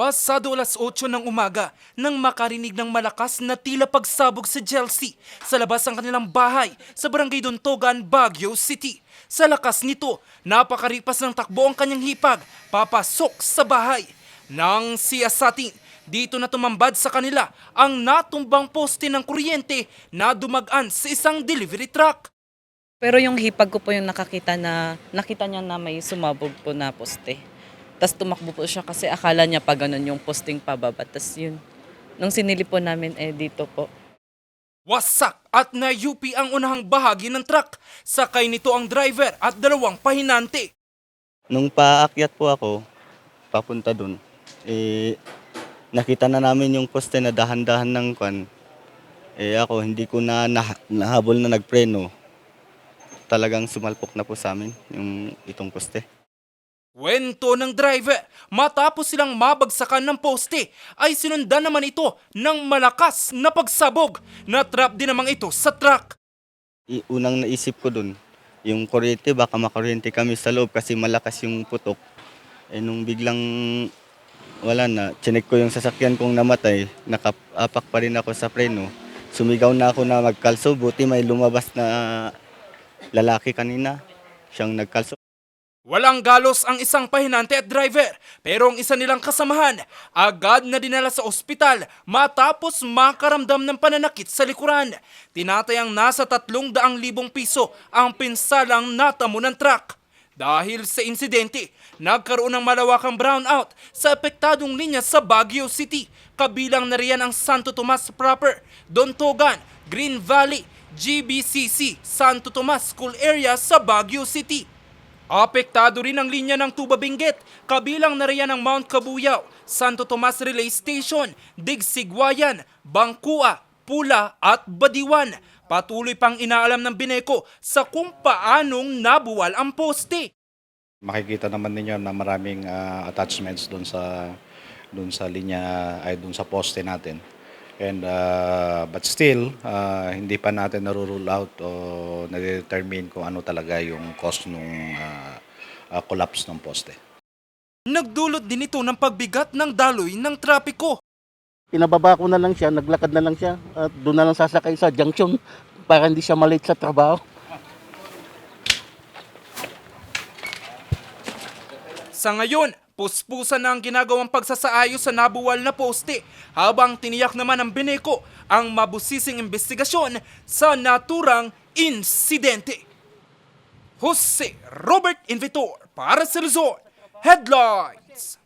Pasado alas 8 ng umaga nang makarinig ng malakas na tila pagsabog sa Chelsea sa labas ng kanilang bahay sa barangay Dontogan, Baguio City. Sa lakas nito, napakaripas ng takbo ang kanyang hipag papasok sa bahay. Nang siyasating, dito na tumambad sa kanila ang natumbang poste ng kuryente na dumagaan sa isang delivery truck. Pero yung hipag ko po yung nakakita na, nakita niya na may sumabog po na poste. Tapos tumakbo po siya kasi akala niya pa ganun yung posting pababa. Tapos yun, nung sinili po namin eh dito po. Wasak at na-UP ang unahang bahagi ng truck. Sakay nito ang driver at dalawang pahinante. Nung paakyat po ako, papunta dun, eh, nakita na namin yung poste na dahan-dahan ng kwan. Eh ako, hindi ko na nah- nahabol na nagpreno. Talagang sumalpok na po sa amin yung itong poste. Kwento ng driver, matapos silang mabagsakan ng poste, ay sinundan naman ito ng malakas na pagsabog na trap din namang ito sa truck. I- unang naisip ko dun, yung kuryente, baka makuryente kami sa loob kasi malakas yung putok. Eh nung biglang wala na, chinek ko yung sasakyan kong namatay, nakapak pa rin ako sa preno. Sumigaw na ako na magkalso, buti may lumabas na lalaki kanina, siyang nagkalso. Walang galos ang isang pahinante at driver, pero ang isa nilang kasamahan agad na dinala sa ospital matapos makaramdam ng pananakit sa likuran. Tinatayang nasa tatlong daang libong piso ang pinsalang natamo ng truck. Dahil sa insidente, nagkaroon ng malawakang brownout sa apektadong linya sa Baguio City, kabilang na riyan ang Santo Tomas proper, Dontogan, Green Valley, GBCC, Santo Tomas School Area sa Baguio City. Apektado rin ang linya ng Tuba Benguet, kabilang na riyan ang Mount Kabuyao, Santo Tomas Relay Station, Digsigwayan, Bangkua, Pula at Badiwan. Patuloy pang inaalam ng Bineco sa kung paanong nabuwal ang poste. Makikita naman ninyo na maraming ah, attachments doon sa doon sa linya ay doon sa poste natin. And uh, but still ah, hindi pa natin narurule out o na-determine kung ano talaga yung cause ng collapse ng poste. Nagdulot din ito ng pagbigat ng daloy ng trapiko. Pinababa ko na lang siya, naglakad na lang siya at doon na lang sasakay sa junction para hindi siya malate sa trabaho. Sa ngayon, puspusan na ang ginagawang pagsasaayos sa nabuwal na poste habang tiniyak naman ng Bineco ang mabusising investigasyon sa naturang insidente. Jose Robert Invitor para sa Luzon. Headlines!